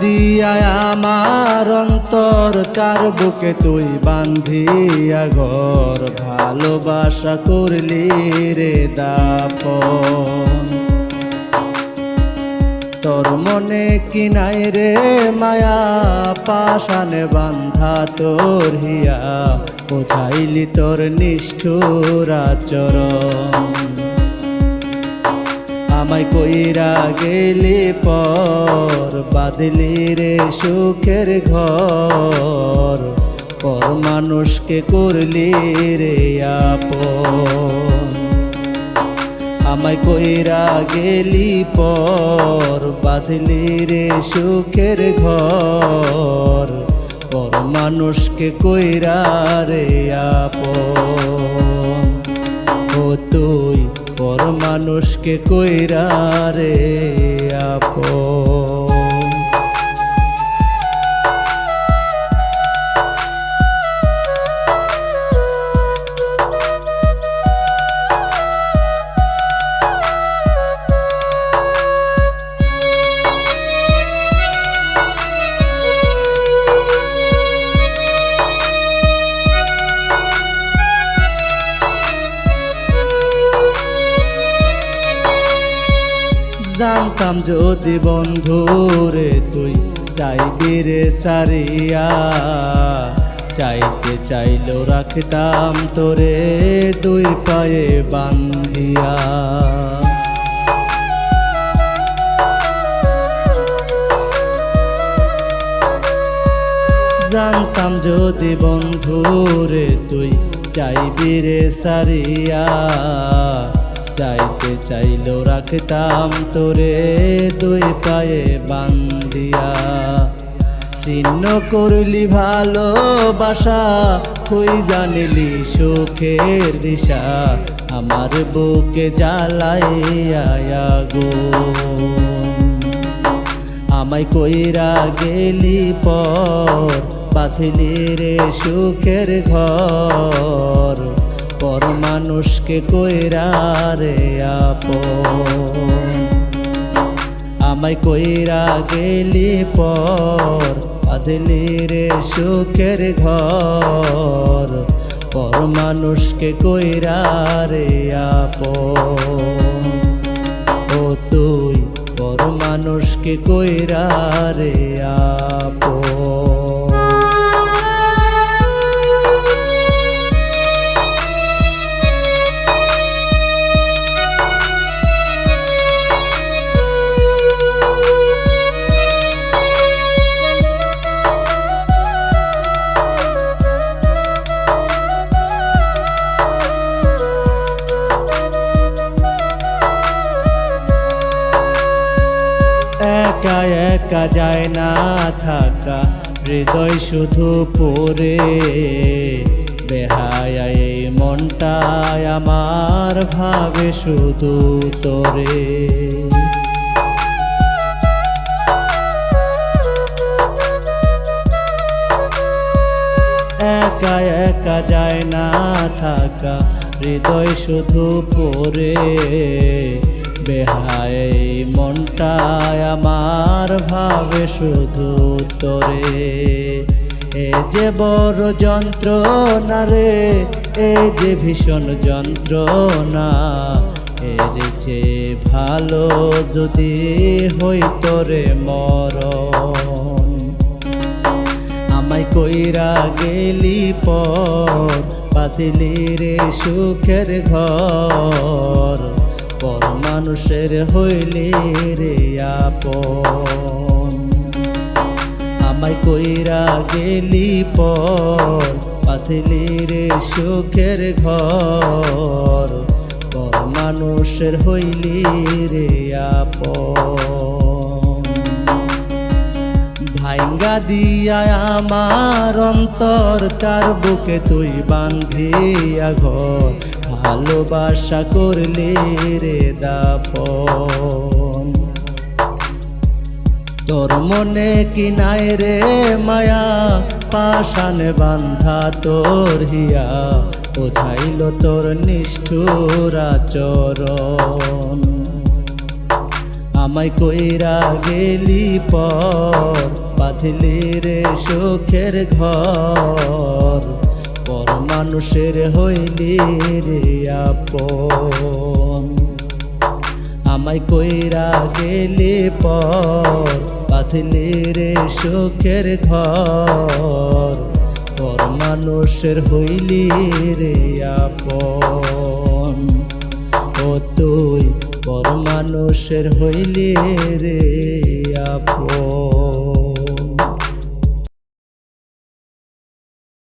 দিয়া আমার অন্তর কার বুকে তুই বান্ধিয়া ঘর? ভালোবাসা করলি রে দাপন। তোর মনে কি নাই রে মায়া? পাশানে বান্ধা তোর হিয়া। বোঝাইলি তোর নিষ্ঠুর আচরণ। আমায় কইরা গেলি পর বাদলি রে সুখের ঘর। পর মানুষকে করলি রে আপন। আমায় কইরা গেলি পর, বাঁধলি রে সুখের ঘর। পর মানুষকে কইরা রে আপন। ও পর মানুষকে কইরা রে আপন। জানতাম যদি বন্ধু রে তুই চাইবি রে সারিয়া। চাইতে চাইলো রাখতাম তোরে দুই পায়ে বান্ধিয়া। জানতাম যদি বন্ধু রে তুই চাইবি রে সারিয়া। চাইতে চাইলো রাখতাম তোরে দুই পায়ে বান্দিয়া ছিন্ন করলি ভালোবাসা, তুই জানিলি সুখের দিশা, আমার বুকে জ্বালাইয়া গো আমায় কইরা গেলি পর পাথিলি রে সুখের ঘর। পর মানুষকে কইরা রে আপন। আমায় কইরা গেলি পর পাথিলি রে সুখের ঘর। পর মানুষকে কইরা রে আপন। ও তুই, পর মানুষকে কইরা রে আপো একা একা যায় না থাকা। হৃদয় শুধু পরে বেহায় এই মনটায় আমার ভাবে শুধু তোরে। একা একা যায় না থাকা। হৃদয় শুধু পড়ে। বেহায় মনটায় আমার ভাবে শুধু তোরে এ যে বড় যন্ত্রণা রে, এ যে ভীষণ যন্ত্রণা, এর চেয়ে ভালো যদি হই তোরে মর আমায় কইরা গেলি পর পাতিলি রে সুখের ঘর। পর মানুষের হইলি রে আপন। আমায় কইরা গেলি পর পাতিলি রে সুখের ঘর। পর মানুষের হইলি রে আপন। ভাইঙ্গা দিয়া আমার অন্তর, কার বুকে তুই বান্ধিয়া ঘর? ভালোবাসা করলি রে দাপন তোর মনে কি নাই রে মায়া? পাশানে বান্ধা তোর হিয়া। বোঝাইল তোর নিষ্ঠুর আচরণ। আমায় কইরা গেলি পর, বাঁধলি রে সুখের ঘর। পর মানুষের হইলি রে আপন। আমায় কইরা গেলি পর বাঁধলি রে সুখের ঘর। পর মানুষের হইলি রে আপন। ও তুই, পর মানুষের হইলি রে আপন।